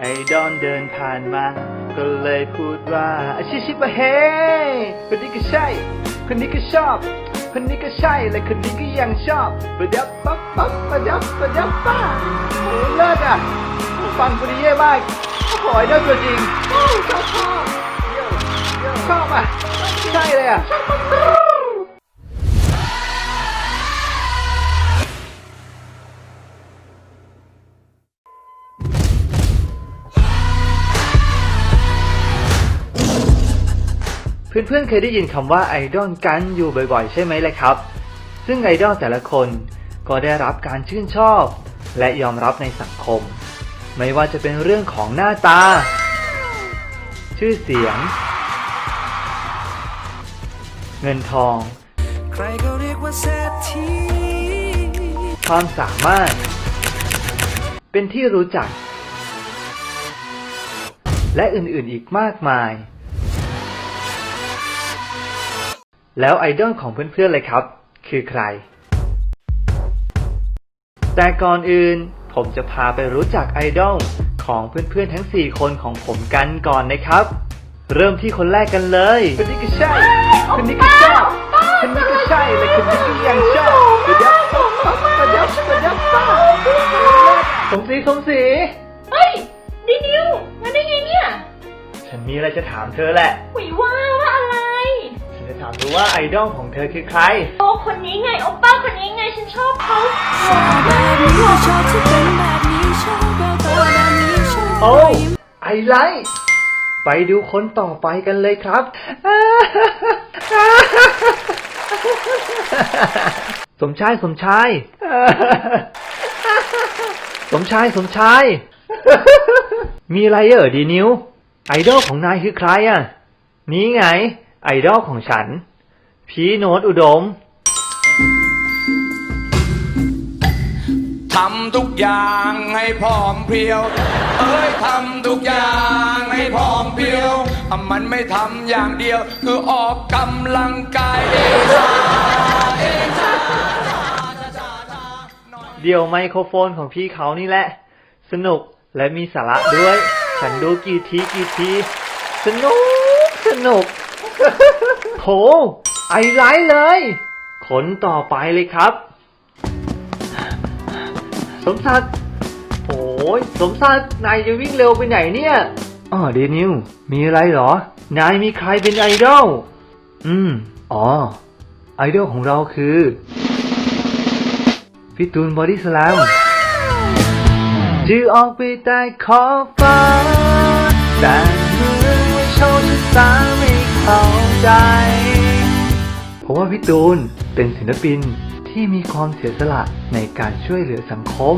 ไอดอนเดินผ่านมา ก็เลยพูดว่าอาชิชิบะเฮคนนี้ก็ใช่ คนนี้ก็ชอบ คนนี้ก็ใช่ และคนนี้ก็ยังชอบปะดับปั๊บปั๊บปะดับปะดับป้าโอ้เลิศอะฟังคนนี้เย่มากโอ้โหไอดอลตัวจริงโอ้ชอบชอบชอบอะใช่เลยอะ เพื่อนๆเคยได้ยินคำว่าไอดอลกันอยู่บ่อยๆ ใช่ไหมเลยครับ ซึ่งไอดอลแต่ละคนก็ได้รับการชื่นชอบ และยอมรับในสังคม ไม่ว่าจะเป็นเรื่องของหน้าตา ชื่อเสียง เงินทอง ใครก็เรียกว่าเศรษฐีความสามารถ เป็นที่รู้จัก และอื่นๆอีกมากมาย แล้วไอดอลของเพื่อนๆเลยครับ คือใคร แต่ก่อนอื่นผมจะพาไปรู้จักไอดอลของเพื่อนๆทั้ง 4 คนของผมกันก่อนนะครับ เริ่มที่คนแรกกันเลยคนนี้ก็ใช่คนนี้ก็ชอบคนนี้ก็ใช่และคนนี้ก็ยังชอบเดี๋ยวปั๊บปั๊บปั๊บเดี๋ยวเดี๋ยวปั๊บสมศรีสมศรีเฮ้ยดินิวมาได้ไงเนี่ย ฉันมีอะไรจะถามเธอแหละหุยว่าวาอะไรฉันจะถามดูว่าไอดอลของเธอคือใคร โอคนนี้ไงโอป้าคนนี้ไงฉันชอบเขาแบบนี้ชอบที่เป็นแบบนี้ชอบแววตาแบบนี้ชอบโอ้ไอไลท์ไปดูคนต่อไปกันเลยครับ สมชายสมชาย สมชายสมชาย มีอะไรเหรอดีนิวไอดอลของนายคือใครอะ นี้ไง ไอดอลของฉัน พีโนตอุดม ทำทุกอย่างให้พร้อมเพรียว เอ้ยทำทุกอย่างให้พร้อมเพรียวอะมันไม่ทำอย่างเดียว คือออกกำลังกายเองจ้าเองจ้าเดี่ยวไมโครโฟนของพี่เขานี่แหละ สนุกและมีสาระด้วย ฉันดูกี่ทีกี่ที สนุก สนุก โห ไอไลเลยคนต่อไปเลยครับ สมศักดิ์โอ้ยสมศักดิ์นายจะวิ่งเร็วไปไหนเนี่ยอ๋อเดนิว มีอะไรเหรอ นายมีใครเป็นไอดอล อืม อ๋อ ไอดอลของเราคือพี่ตูนบอดี้สแลมจือออกไปใต้ขอบฟ้าแต่เมื่อว่าโชคชะตาไม เข้าใจ เพราะว่าพี่ตูนเป็นศิลปินที่มีความเสียสละในการช่วยเหลือสังคม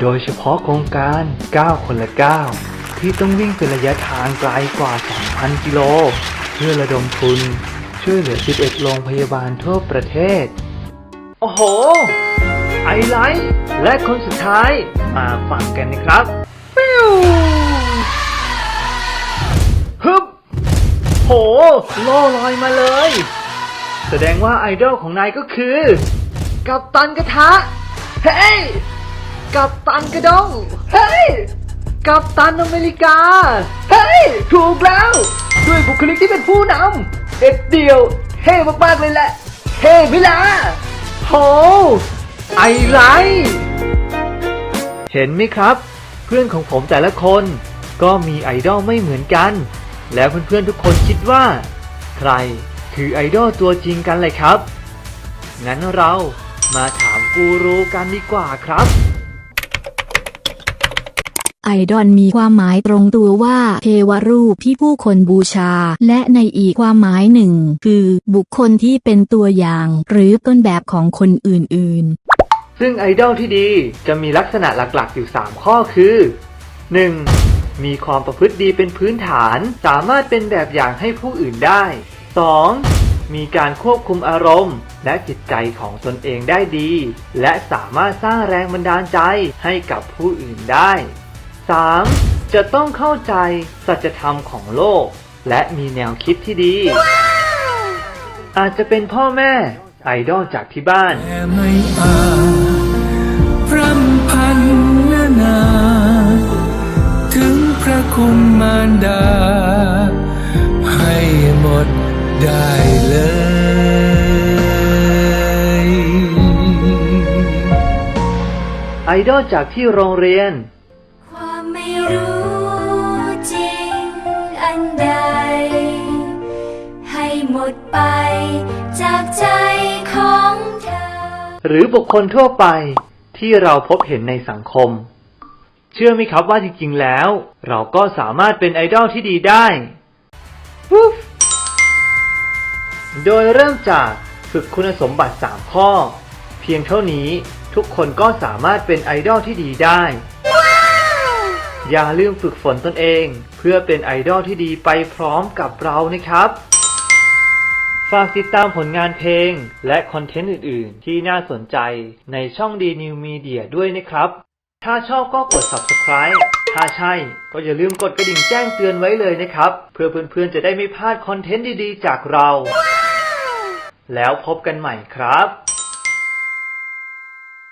โดยเฉพาะโครงการ 9 คนละ 9 ที่ต้องวิ่งเป็นระยะทางไกลกว่า 2,000 กิโล เพื่อระดมทุนช่วยเหลือ 11 โรงพยาบาลทั่วประเทศ โอ้โห ไอไลท์และคนสุดท้ายมาฟังกันนะครับ โห โล่ลอยมาเลย แสดงว่าไอดอลของนายก็คือ กัปตันกระทะ เฮ้ย กัปตันกระดองเฮ้ย กัปตันอเมริกา เฮ้ย ถูกแล้ว ด้วยบุคลิกที่เป็นผู้นำเด็ดเดียว เท่มากๆเลยแหละ เท่ไหมล่ะโห ไอไลท์เห็นไหมครับ เพื่อนของผมแต่ละคนก็มีไอดอลไม่เหมือนกัน แล้วเพื่อนๆทุกคนคิดว่า ใครคือไอดอลตัวจริงกันเลยครับ งั้นเรามาถามกูรูกันดีกว่าครับ ไอดอลมีความหมายตรงตัวว่าเทวรูปที่ผู้คนบูชา และในอีกความหมายหนึ่ง คือบุคคลที่เป็นตัวอย่าง หรือต้นแบบของคนอื่นๆ ซึ่งไอดอลที่ดีจะมีลักษณะหลักๆอยู่ 3 ข้อคือ 1. มีความประพฤติดีเป็นพื้นฐาน สามารถเป็นแบบอย่างให้ผู้อื่นได้ 2. มีการควบคุมอารมณ์ และจิตใจของตนเองได้ดี และสามารถสร้างแรงบันดาลใจให้กับผู้อื่นได้ 3. จะต้องเข้าใจสัจธรรมของโลก และมีแนวคิดที่ดี อาจจะเป็นพ่อแม่ ไอดอลจากที่บ้านแต่ไม่อาจพรำพัน คุณมารดา ให้หมดได้เลยไอดอลจากที่โรงเรียน ความไม่รู้จริงอันใด ให้หมดไปจากใจของเธอ หรือบุคคลทั่วไปที่เราพบเห็นในสังคม เชื่อไหมครับว่าจริงๆแล้ว เราก็สามารถเป็นไอดอลที่ดีได้วู้ฟโดยเริ่มจากฝึกคุณสมบัติ 3 ข้อ เพียงเท่านี้ทุกคนก็สามารถเป็นไอดอลที่ดีได้ อย่าลืมฝึกฝนตนเอง เพื่อเป็นไอดอลที่ดีไปพร้อมกับเรานะครับ ฝากติดตามผลงานเพลงและคอนเทนต์อื่น ๆ ที่น่าสนใจในช่องดีนิวมีเดียด้วยนะครับ ถ้าชอบก็กด subscribe ถ้าใช่ก็อย่าลืมกดกระดิ่งแจ้งเตือนไว้เลยนะครับ เพื่อเพื่อนๆจะได้ไม่พลาดคอนเทนต์ดีๆ จากเรา แล้วพบกันใหม่ครับ